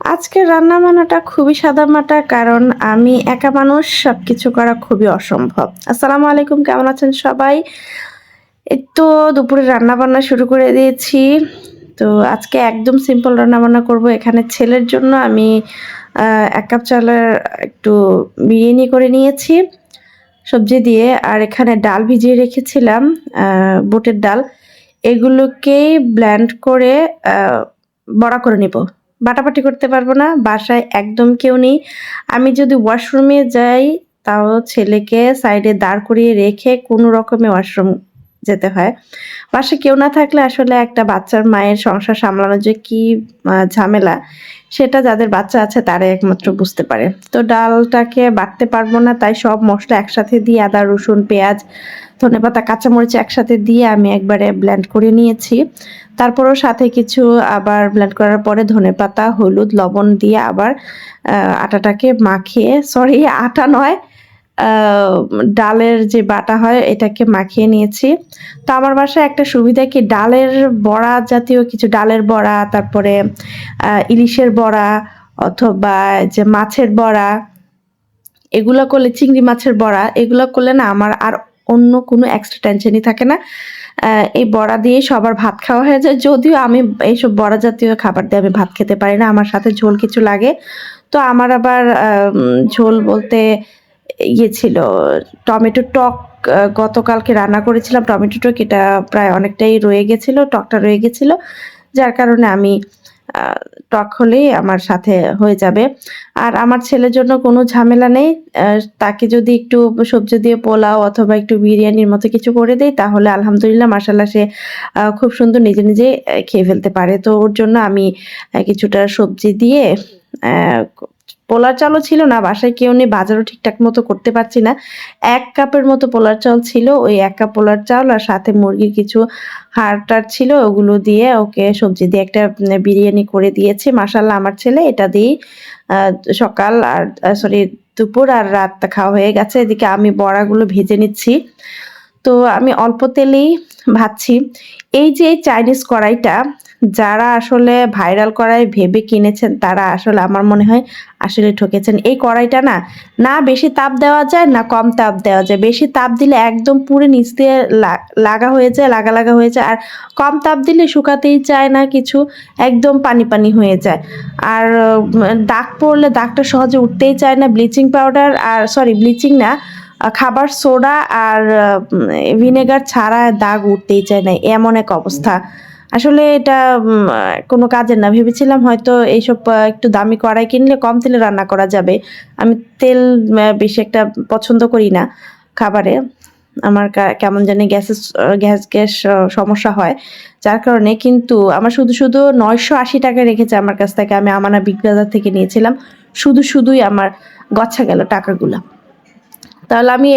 আজকের রান্না বান্নাটা খুবই সাদামাটা, কারণ আমি একা মানুষ সব কিছু করা খুবই অসম্ভব। আসসালামু আলাইকুম, কেমন আছেন সবাই? তো দুপুরে রান্না বান্না শুরু করে দিয়েছি। তো আজকে একদম সিম্পল রান্না বান্না করব। এখানে ছেলের জন্য আমি এক কাপ চালের একটু বিরিয়ানি করে নিয়েছি, সবজি দিয়ে। আর এখানে ডাল ভিজিয়ে রেখেছিলাম বুটের ডাল। এগুলোকেই ব্ল্যান্ড করে বড়া করে নিব। বাটাবাটি করতে পারব না, বাসায় একদম কেউ নেই। আমি যদি ওয়াশরুমে যাই, তাও ছেলেকে সাইডে দাঁড় করিয়ে রেখে কোনো রকমে ওয়াশরুম যেতে হয়। বাসায় কেউ না থাকলে আসলে একটা বাচ্চার মায়ের সংসার সামলানো যে কি ঝামেলা, সেটা যাদের বাচ্চা আছে তারাই একমাত্র বুঝতে পারে। তো ডালটাকে বাটতে পারব না, তাই সব মশলা একসাথে দিয়ে আদা, রসুন, পেঁয়াজ ধনেপাতা, কাঁচামরিচ একসাথে দিয়ে আমি একবারে ব্ল্যান্ড করে নিয়েছি। তারপরও সাথে কিছু আবার ব্ল্যান্ড করার পরে ধনেপাতা, হলুদ, লবণ দিয়ে আবার আটাটাকে মাখিয়ে সরি আটা নয় ডালের যে বাটা হয় এটাকে মাখিয়ে নিয়েছি। তো আমার বাসায় একটা সুবিধা কি, ডালের বড়া জাতীয় কিছু, ডালের বড়া, তারপরে ইলিশের বড়া অথবা যে মাছের বড়া, এগুলো করলে, চিংড়ি মাছের বড়া, এগুলো করলে না আমার আর অন্য কোনো এক্সট্রা টেনশনই থাকে না। এই বড়া দিয়ে সবার ভাত খাওয়া হয়ে যায়। যদিও আমি এইসব বড়া জাতীয় খাবার দিয়ে আমি ভাত খেতে পারি না, আমার সাথে ঝোল কিছু লাগে। তো আমার আবার ঝোল বলতে ইয়ে ছিল, টমেটো টক গতকালকে রান্না করেছিলাম। টমেটো টক এটা প্রায় অনেকটাই রয়ে গেছিল, টকটা রয়ে গেছিল। যার কারণে আমি টক হলেই আমার সাথে হয়ে যাবে। আর আমার ছেলের জন্য কোনো ঝামেলা নেই। তাকে যদি একটু সবজি দিয়ে পোলাও অথবা একটু বিরিয়ানির মতো কিছু করে দেই, তাহলে আলহামদুলিল্লাহ মাসাল্লাহ সে খুব সুন্দর নিজে নিজে খেয়ে ফেলতে পারে। তো ওর জন্য আমি কিছুটা সবজি দিয়ে পোলার চালও ছিল না, বাসায় কেউ নেই, বাজারও ঠিকঠাক মতো করতে পারছি না। এক কাপের মতো পোলার চাল ছিল, ওই এক কাপ পোলার চাল আর সাথে মুরগির কিছু হাড়টার ছিল, ওগুলো দিয়ে ওকে সবজি দিয়ে একটা বিরিয়ানি করে দিয়েছে। মাসাল্লাহ আমার ছেলে এটা দিয়েই সকাল আর সরি দুপুর আর রাতটা খাওয়া হয়ে গেছে। এদিকে আমি বড়াগুলো ভেজে নিচ্ছি। তো আমি অল্প তেলেই ভাজছি। এই যে চাইনিজ কড়াইটা যারা আসলে ভাইরাল কড়াই ভেবে কিনেছেন, তারা আসলে আমার মনে হয় আসলে ঠকেছেন। এই কড়াইটা না না বেশি তাপ দেওয়া যায়, না কম তাপ দেওয়া যায়। বেশি তাপ দিলে একদম পুরো নিচ দিয়ে লাগা হয়ে যায়, লাগা লাগা হয়ে যায়। আর কম তাপ দিলে শুকাতেই চায় না কিছু, একদম পানি পানি হয়ে যায়। আর দাগ পড়লে দাগটা সহজে উঠতেই চায় না। ব্লিচিং পাউডার আর সরি ব্লিচিং না খাবার সোডা আর ভিনেগার ছাড়া দাগ উঠতেই চায় না। এমন এক অবস্থা। আসলে এটা কোনো কাজের না। ভেবেছিলাম হয়তো এইসব একটু দামি কড়াই কিনলে কম তেলে রান্না করা যাবে। আমি তেল বেশি একটা পছন্দ করি না খাবারে। আমার কেমন জানি গ্যাসের গ্যাস গ্যাস সমস্যা হয়। যার কারণে কিন্তু আমার শুধু শুধু নয়শো আশি টাকা রেখেছে আমার কাছ থেকে। আমি আমানা বিগ বাজার থেকে নিয়েছিলাম। শুধু, শুধুই আমার গচ্ছা গেল টাকাগুলো। তাহলে আমি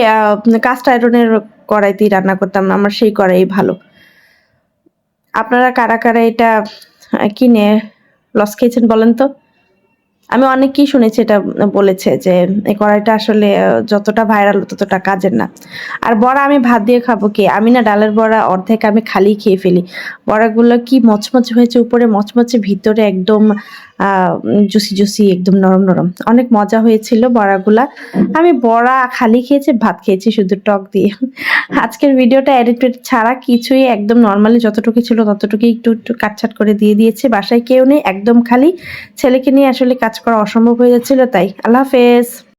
কাস্ট আয়রনের কড়াইতেই রান্না করতাম। আমার সেই কড়াই ভালো। আপনারা কারা কারা এটা কিনে লস খেয়েছেন বলেন তো? আমি অনেকেই শুনেছি এটা বলেছে যে এই কড়াইটা আসলে যতটা ভাইরাল ততটা কাজের না। আর বড়া আমি ভাত দিয়ে খাব কি? আমি না ডালের বড়া অর্ধেক আমি খালি খেয়ে ফেলি। বড়াগুলো কি মচমচে হয়েছে, উপরে মচমচে, ভিতরে একদম জুসি জুসি, একদম নরম নরম। অনেক মজা হয়েছিল বড়াগুলা। আমি বড়া খালি খেয়েছি, ভাত খেয়েছি, শুধু টক দিয়ে। আজকের ভিডিওটা এডিটেড ছাড়া কিছুই একদম নর্মালি যতটুকু ছিল ততটুকুই একটু একটু কাটছাট করে দিয়ে দিয়েছে। বাসায় কেউ নেই, একদম খালি। ছেলেকে নিয়ে আসলে কাজ করা অসম্ভব হয়ে যাচ্ছিল, তাই। আল্লাহ হাফেজ।